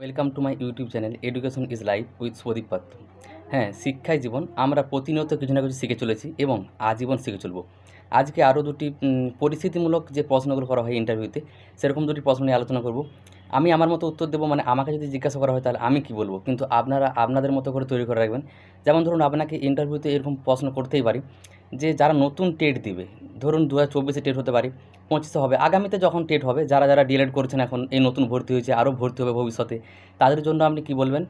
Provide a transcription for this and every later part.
Welcome to my YouTube channel education is life with Pradeep Patra হ্যাঁ শিক্ষাই জীবন আমরা প্রতিনিয়ত কিছু না কিছু শিখে চলেছি এবং আজীবন শিখে চলব। আজকে আরও দুটি পরিস্থিতিমূলক যে প্রশ্নগুলো করা হয় ইন্টারভিউতে সেরকম দুটি প্রশ্ন নিয়ে আলোচনা করব। আমি আমার মতো উত্তর দেবো মানে আমাকে যদি জিজ্ঞাসা করা হয় তাহলে আমি কি বলব? কিন্তু আপনারা আপনাদের মতো করে তৈরি করে রাখবেন। যেমন ধরুন, আপনাকে ইন্টারভিউতে এরকম প্রশ্ন করতেই পারি। যে যারা নতুন টেট দিবে, ধরুন দু হাজার চব্বিশে টেট হতে পারে, পঁচিশে হবে, আগামীতে যখন টেট হবে, যারা যারা ডিএলএড করছেন এখন, এই নতুন ভর্তি হয়েছে, আরও ভর্তি হবে ভবিষ্যতে, তাদের জন্য আপনি কি বলবেন?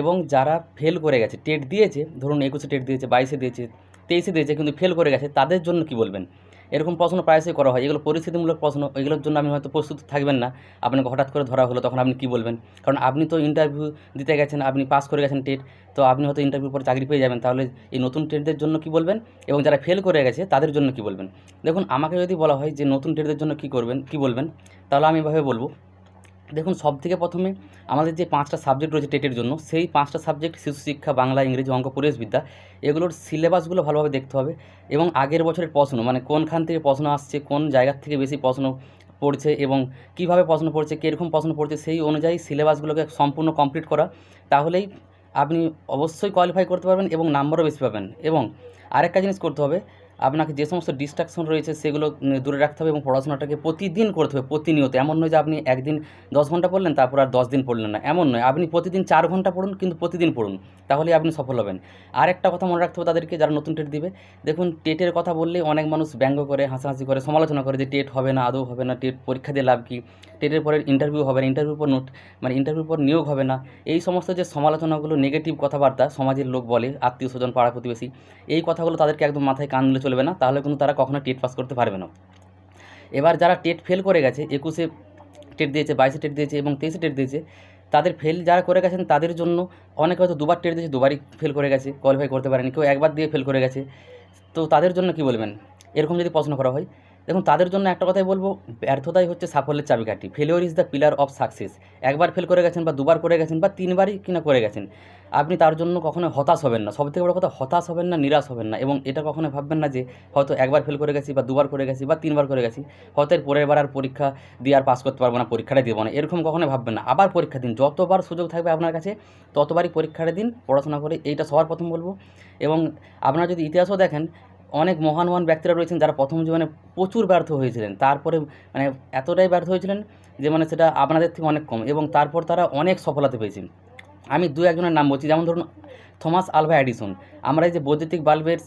এবং যারা ফেল করে গেছে টেট দিয়েছে, ধরুন একুশে টেট দিয়েছে, বাইশে দিয়েছে, তেইশে দিয়েছে, কিন্তু ফেল করে গেছে, তাদের জন্য কি বলবেন? এরকম প্রশ্ন প্রায়শই করা হয়। এগুলো পরিস্থিতিমূলক প্রশ্ন, এগুলোর জন্য আপনি হয়তো প্রস্তুত থাকবেন না। আপনাকে হঠাৎ করে ধরা হলো, তখন আপনি কী বলবেন? কারণ আপনি তো ইন্টারভিউ দিতে গেছেন, আপনি পাস করে গেছেন টেট, তো আপনি হয়তো ইন্টারভিউ পরে চাকরি পেয়ে যাবেন। তাহলে এই নতুন টেটদের জন্য কী বলবেন? এবং যারা ফেল করে গেছে, তাদের জন্য কী বলবেন? দেখুন, আমাকে যদি বলা হয় যে নতুন টেটদের জন্য কী করবেন, কী বলবেন? তাহলে আমি এভাবে বলব দেখুন সব থেকে প্রথমে আমাদের যে পাঁচটা সাবজেক্ট রয়েছে টেটের জন্য, সেই পাঁচটা সাবজেক্ট শিশু শিক্ষা, বাংলা, ইংরেজি অঙ্ক পরিবেশবিদ্যা এগুলোর সিলেবাসগুলো ভালোভাবে দেখতে হবে এবং আগের বছরের প্রশ্ন মানে কোনখান থেকে প্রশ্ন আসছে, কোন জায়গার থেকে বেশি প্রশ্ন পড়ছে এবং কীভাবে প্রশ্ন পড়ছে, কীরকম প্রশ্ন পড়ছে, সেই অনুযায়ী সিলেবাসগুলোকে সম্পূর্ণ কমপ্লিট করা। তাহলেই আপনি অবশ্যই কোয়ালিফাই করতে পারবেন এবং নাম্বারও বেশি পাবেন। এবং আরেকটা জিনিস করতে হবে আপনাকে যে সমস্ত ডিস্ট্রাকশন রয়েছে সেগুলো দূরে রাখতে হবে এবং পড়াশোনাটাকে প্রতিদিন করতে হবে, প্রতিনিয়ত। এমন নয় যে আপনি একদিন দশ ঘণ্টা পড়লেন, তারপর আর দশ দিন পড়লেন না। এমন নয়, আপনি প্রতিদিন চার ঘণ্টা পড়ুন, কিন্তু প্রতিদিন পড়ুন। তাহলে আপনি সফল হবেন। আর একটা কথা মনে রাখতে হবে তাদেরকে, যারা নতুন টেট দিবে। দেখুন টেটের কথা বললে অনেক মানুষ ব্যঙ্গ করে, হাসাহাসি করে, সমালোচনা করে যে টেট হবে না, আদৌ হবে না টেট পরীক্ষা দিয়ে লাভ কী? টেটের পরে ইন্টারভিউ হবে না ইন্টারভিউর পর নোট মানে ইন্টারভিউর পর নিয়োগ হবে না। এই সমস্ত যে সমালোচনাগুলো নেগেটিভ কথাবার্তা সমাজের লোক বলে, আত্মীয় স্বজন, পাড়া প্রতিবেশী, এই কথাগুলো তাদেরকে একদম মাথায় কান দিলে চলবে না, তাহলে কিন্তু তারা কখনো টেট পাস করতে পারবে না। এবার যারা টেট ফেল করে গেছে, একুশে টেট দিয়েছে, বাইশে টেট দিয়েছে এবং তেইশে টেট দিয়েছে, তাদের ফেল যারা করে গেছেন, তাদের জন্য অনেকে হয়তো দুবার টেট দিয়েছে, দুবারই ফেল করে গেছে কোয়ালিফাই করতে পারেনি, কেউ একবার দিয়ে ফেল করে গেছে। তো তাদের জন্য কি বলবেন? এরকম যদি প্রশ্ন করা হয় দেখুন, তাদের জন্য একটা কথাই বলব, ব্যর্থতাই হচ্ছে সাফল্যের চাবিকাঠি। Failure is the pillar of success একবার ফেল করে গেছেন বা দুবার করে গেছেন বা তিনবারই কিনা করে গেছেন, আপনি তার জন্য কখনো হতাশ হবেন না। সবথেকে বড় কথা, হতাশ হবেন না, নিরাশ হবেন না এবং এটা কখনো ভাববেন না যে, হয়তো একবার ফেল করে গেছি বা দুবার করে গেছি বা তিনবার করে গেছি, হয়তো এর পরের বার আর পরীক্ষা দিয়ে আর পাস করতে পারব না পরীক্ষাটা দেবো না। এরকম কখনো ভাববেন না। আবার পরীক্ষা দিন, যতবার সুযোগ থাকবে আপনার কাছে, ততবারই পরীক্ষাটা দিন পড়াশোনা করে এইটা সবার প্রথম বলব এবং আপনারা যদি ইতিহাসও দেখেন অনেক মহান মহান ব্যক্তিরা রয়েছেন যারা প্রথম জীবনে প্রচুর ব্যর্থ হয়েছিলেন। তারপরে মানে এতটাই ব্যর্থ হয়েছিলেন যে মানে সেটা আপনাদের থেকে অনেক কম এবং তারপর তারা অনেক সফলতা পেয়েছেন। আমি দু একজনের নাম বলছি, যেমন ধরুন থমাস আলভা এডিসন। আমরা এই যে বৈদ্যুতিক বাল্বের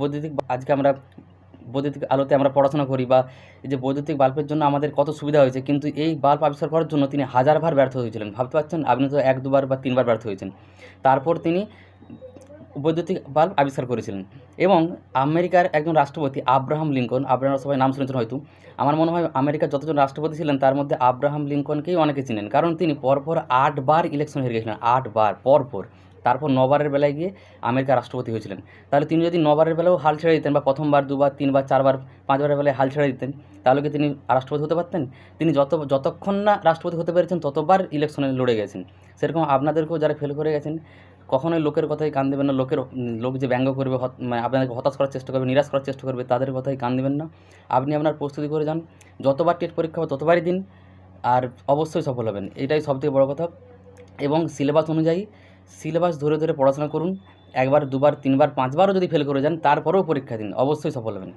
বৈদ্যুতিক আজকে আমরা বৈদ্যুতিক আলোতে আমরা পড়াশোনা করি বা এই যে বৈদ্যুতিক বাল্বের জন্য আমাদের কত সুবিধা হয়েছে, কিন্তু এই বাল্ব আবিষ্কার করার জন্য তিনি হাজারবার ব্যর্থ হয়েছিলেন। ভাবতে পারছেন? আপনি তো এক, দুবার বা তিনবার ব্যর্থ হয়েছেন। তারপর তিনি বৈদ্যুতিক বাল্ব আবিষ্কার করেছিলেন। এবং আমেরিকার একজন রাষ্ট্রপতি আব্রাহাম লিঙ্কন আপনারা সবাই নাম শুনেছেন হয়তো, আমার মনে হয় আমেরিকার যতজন রাষ্ট্রপতি ছিলেন, তার মধ্যে আব্রাহাম লিঙ্কনকেই অনেকে চিনেন। কারণ তিনি পরপর আটবার ইলেকশন হেরে গেছিলেন, আটবার, পরপর। তারপর নবারের বেলায় গিয়ে আমেরিকার রাষ্ট্রপতি হয়েছিলেন। তাহলে তিনি যদি নবারের বেলাও হাল ছেড়ে দিতেন বা প্রথমবার, দুবার, তিনবার, চারবার, পাঁচবারের বেলায় হাল ছেড়ে দিতেন, তাহলে কি তিনি রাষ্ট্রপতি হতে পারতেন? তিনি যত, যতক্ষণ না রাষ্ট্রপতি হতে পেরেছেন, ততবার ইলেকশনে লড়ে গেছেন। সেরকম আপনাদেরকেও যারা ফেল করে গেছেন কখনোই লোকের কথাই কান দেবেন না। লোকের, লোক যে ব্যঙ্গ করবে মানে আপনাকে হতাশ করার চেষ্টা করবে, নিরাশ করার চেষ্টা করবে, তাদের কথাই কান দেবেন না। আপনি আপনার প্রস্তুতি করে যান। যতবার টেট পরীক্ষা হবে, ততবারই দিন। আর অবশ্যই সফল হবেন। এটাই সবথেকে বড় কথা। এবং সিলেবাস অনুযায়ী সিলেবাস ধরে ধরে পড়াশোনা করুন। একবার, দুবার, তিনবার, পাঁচবারও যদি ফেল করে যান, তারপরেও পরীক্ষা দিন। অবশ্যই সফল হবেন।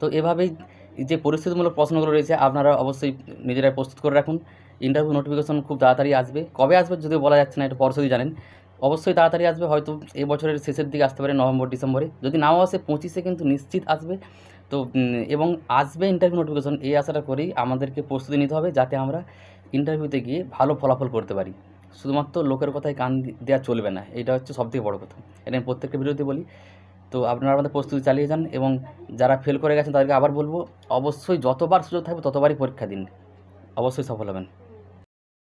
তো এভাবেই যে পরিস্থিতিমূলক প্রশ্নগুলো রয়েছে, আপনারা অবশ্যই নিজেরাই প্রস্তুত করে রাখুন। ইন্টারভিউ নোটিফিকেশন খুব তাড়াতাড়ি আসবে। কবে আসবে যদিও বলা যাচ্ছে না, এটা পরশুদি জানেন। অবশ্যই তাড়াতাড়ি আসবে, হয়তো এই বছরের শেষের দিকে আসতে পারে নভেম্বর, ডিসেম্বরে। যদি নাও আসে, পঁচিশে কিন্তু নিশ্চিত আসবে। তো এবং আসবে ইন্টারভিউ নোটিফিকেশন এই আশাটা করেই আমাদেরকে প্রস্তুতি নিতে হবে যাতে আমরা ইন্টারভিউতে গিয়ে ভালো ফলাফল করতে পারি। শুধুমাত্র লোকের কথায় কান দেওয়া চলবে না, এটা হচ্ছে সবথেকে বড় কথা। এটা আমি প্রত্যেকটা ভিডিওতে বলি। তো, আপনারা আমাদের প্রস্তুতি চালিয়ে যান এবং যারা ফেল করে গেছেন তাদেরকে আবার বলব, অবশ্যই যতবার সুযোগ থাকবে ততবারই পরীক্ষা দিন। অবশ্যই সফল হবেন।